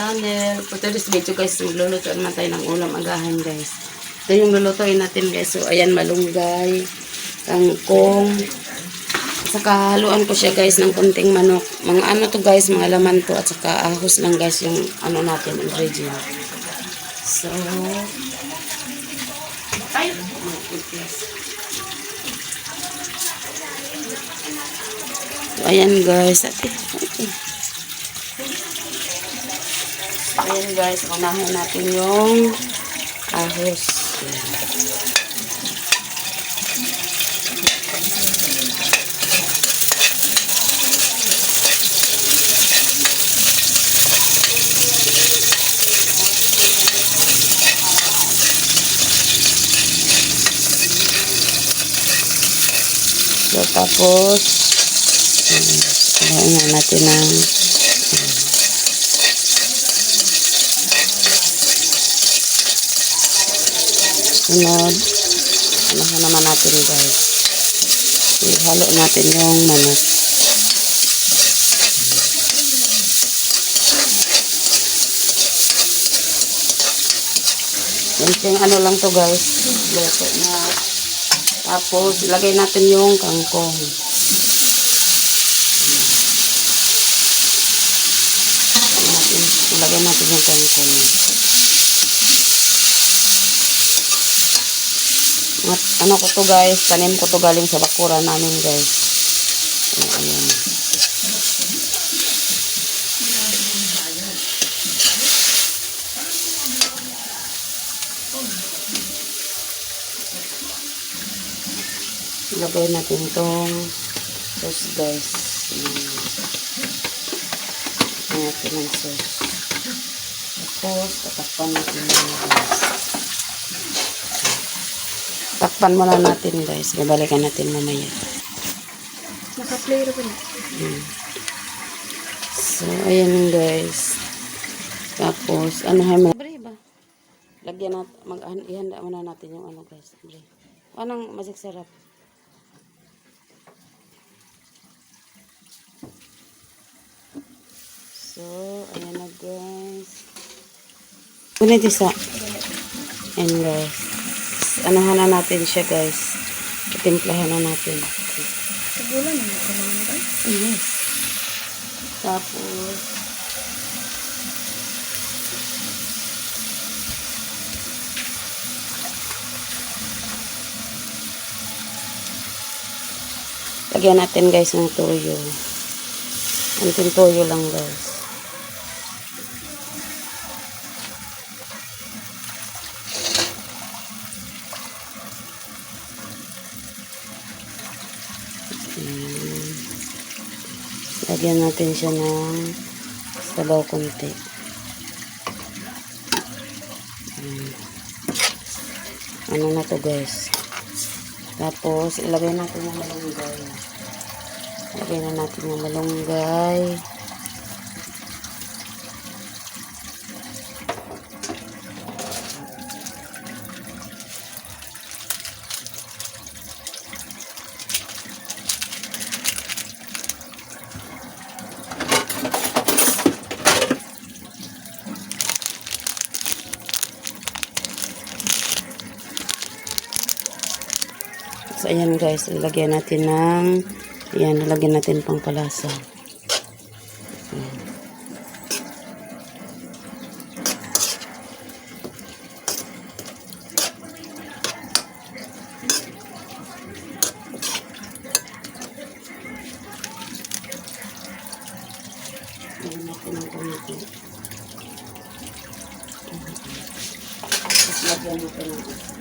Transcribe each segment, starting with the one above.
channel. For today's video guys, magluluto naman tayo ng ulam agahan guys. Ito yung lulutuin natin guys. So ayan, malunggay, kangkong. Saka haluan ko siya guys ng kunting manok. Mga ano to guys, mga laman to. At saka ahos lang guys yung ano natin, ingredient. So. So, ayan guys. Ate, ate. So, ayan guys. Unahin natin yung ahos. So, tapos, na natin ng sunod. Ano naman natin guys. Ihalo natin yung manok. Kunting ano lang to guys. Luto na. Tapos, ilagay natin yung kangkong. ilagay natin yung kangkong. At ano ko to guys, tanim ko to galing sa bakura namin guys. Ayan, ayan. Ilagay natin tong sauce guys. Ayan natin ng sauce. Tapos, tatakpan natin mga guys. Takpan muna natin guys. Babalikan natin mamaya. Naka-play rin po. Hmm. So, ayan guys. Tapos, ano naman. Bre ba? Lagyan natin, mag ihanda muna natin yung ano guys. Bre. Anong masiksarap? So, ayan na guys. Una di sa. Ayan guys. Anahan na natin siya guys. Timplahan na natin. Sa bulan na naman ba? Yes. Tapos, lagyan natin guys ng toyo. Anting toyo lang guys. Lagyan natin siya ng sabaw konti. Ayan. Ano na to guys. Tapos, ilagay natin yung malunggay. Ilagay na natin yung malunggay. So, ayan guys, ilagyan natin ng, ayan, ilagyan natin pang palasa. Ayan. Lagyan natin ng kumiti. Tapos lagyan natin ng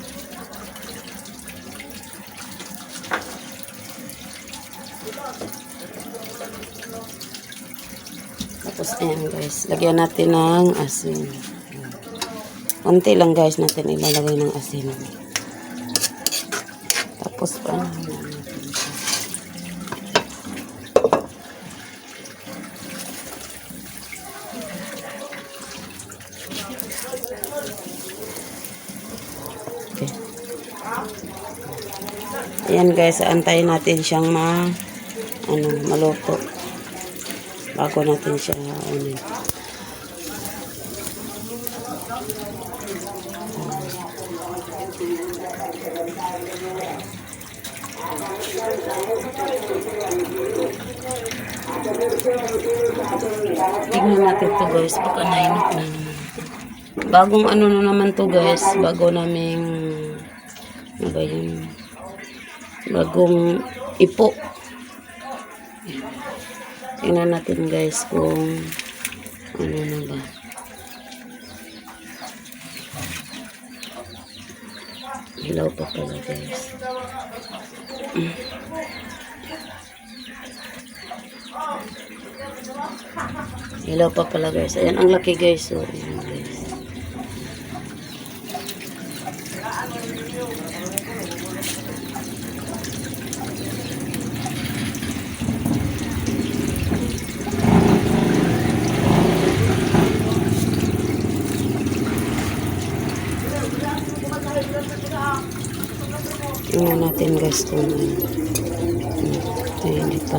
Tapos, ayan guys. Lagyan natin ng asin. Konti lang guys natin ilalagay ng asin. Tapos, siya? Okay. Ayan guys, antayin natin siyang ma ano, maluto bago natin siya unin. Tignan natin to guys, baka nainit na naman. Bagong ano na naman to guys, bago namin, ano ba yun, bagong ipo. Tingnan natin guys kung ano na ba. Hilaw pa pala guys. Hilaw pa pala guys. Ayan, ang laki guys. So, ayan guys. Tingnan natin guys kung ano. Ay, hindi pa.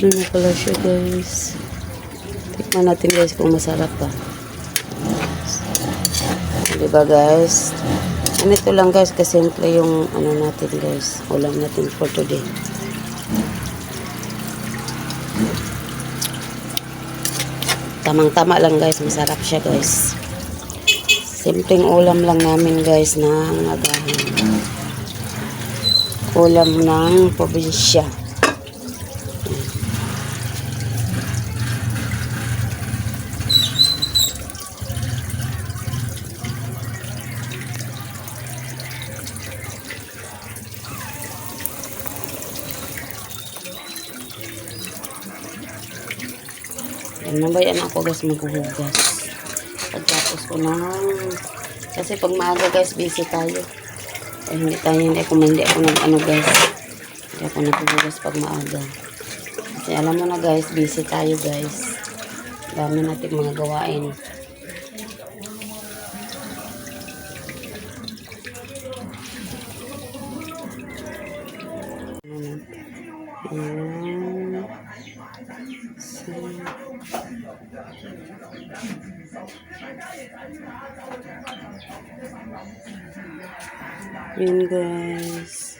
Ano pala siya guys. Tikman natin guys kung masarap pa. Diba guys? Ganito lang guys kasimple yung ano natin guys. Ulam natin for today. Tamang-tama lang guys. Masarap siya guys. Simpleng ulam lang namin guys ng agahan. Ulam ng probinsya. Yan, mabayan ako guys maghuhugas. Ko ng... Kasi pag maaga guys, busy tayo. Eh, hindi tayo, hindi ako, hindi ako nag ano guys. Hindi ako naghuhugas pag maaga. Kasi alam mo na guys, busy tayo guys. Dami natin mga gawain. Yun guys.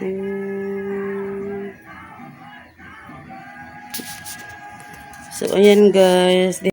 Mm. So, ayan guys.